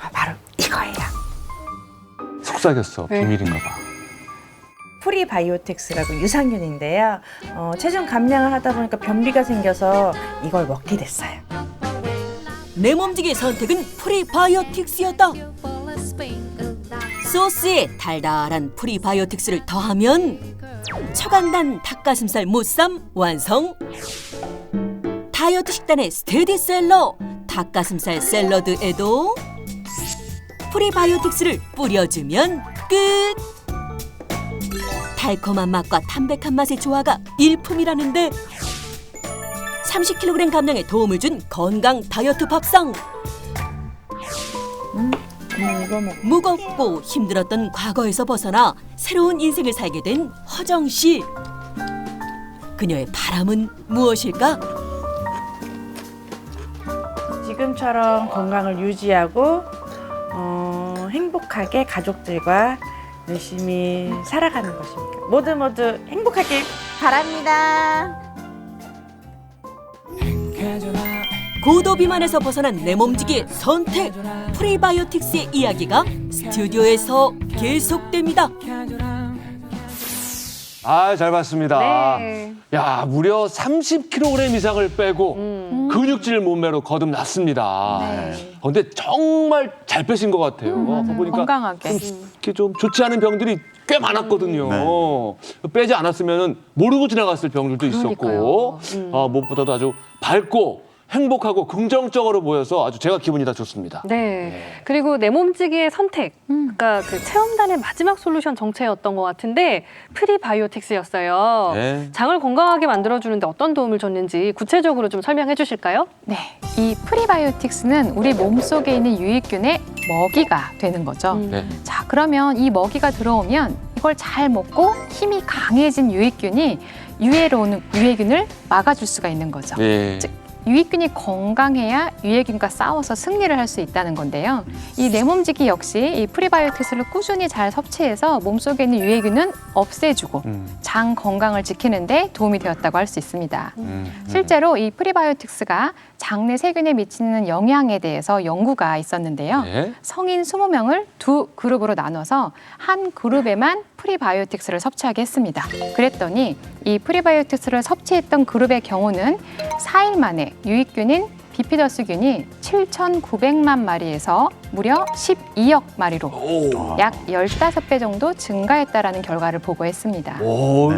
아, 바로 이거예요. 속삭였어. 네. 비밀인가 봐. 프리바이오틱스라고 유산균인데요. 어, 체중 감량을 하다 보니까 변비가 생겨서 이걸 먹게 됐어요. 내 몸지기 선택은 프리바이오틱스였다. 소스에 달달한 프리바이오틱스를 더하면 초간단 닭가슴살 무쌈 완성. 다이어트 식단의 스테디셀러 닭가슴살 샐러드에도 프리바이오틱스를 뿌려주면 끝. 달콤한 맛과 담백한 맛의 조화가 일품이라는데 30kg 감량에 도움을 준 건강 다이어트 밥상. 음, 이거 먹. 무겁고 힘들었던 과거에서 벗어나 새로운 인생을 살게 된 허정 씨. 그녀의 바람은 무엇일까? 지금처럼 건강을 유지하고 어, 행복하게 가족들과 열심히 살아가는 것입니다. 모두 모두 행복하길 바랍니다. 고도 비만에서 벗어난 내 몸지기의 선택 프리바이오틱스의 이야기가 스튜디오에서 계속됩니다. 아, 잘 봤습니다. 네. 야, 무려 30kg 이상을 빼고 음. 근육질 몸매로 거듭났습니다. 네. 어, 근데 정말 잘 빼신 것 같아요. 음, 아까 보니까 건강하게. 좀, 이렇게 좀 좋지 않은 병들이 꽤 많았거든요. 네. 빼지 않았으면 모르고 지나갔을 병들도 있었고, 그러니까요. 음. 어, 무엇보다도 아주 밝고 행복하고 긍정적으로 보여서 아주 제가 기분이 다 좋습니다. 네. 그리고 내 몸지기의 선택. 그러니까 그 체험단의 마지막 솔루션 정체였던 것 같은데 프리바이오틱스였어요. 네. 장을 건강하게 만들어주는데 어떤 도움을 줬는지 구체적으로 좀 설명해 주실까요? 네, 이 프리바이오틱스는 우리 몸속에 있는 유익균의 먹이가 되는 거죠. 음. 네. 자, 그러면 이 먹이가 들어오면 이걸 잘 먹고 힘이 강해진 유익균이 유해로 오는 유해균을 막아줄 수가 있는 거죠. 네. 즉, 유익균이 건강해야 유해균과 싸워서 승리를 할 수 있다는 건데요. 이 내 몸지기 역시 이 프리바이오틱스를 꾸준히 잘 섭취해서 몸속에 있는 유해균은 없애주고 음, 장 건강을 지키는데 도움이 되었다고 할 수 있습니다. 음, 실제로 이 프리바이오틱스가 장내 세균에 미치는 영향에 대해서 연구가 있었는데요. 네. 성인 20명을 두 그룹으로 나눠서 한 그룹에만 프리바이오틱스를 섭취하게 했습니다. 그랬더니 이 프리바이오틱스를 섭취했던 그룹의 경우는 4일 만에 유익균인 비피더스균이 7,900만 마리에서 무려 12억 마리로 오. 약 15배 정도 증가했다라는 결과를 보고했습니다. 오,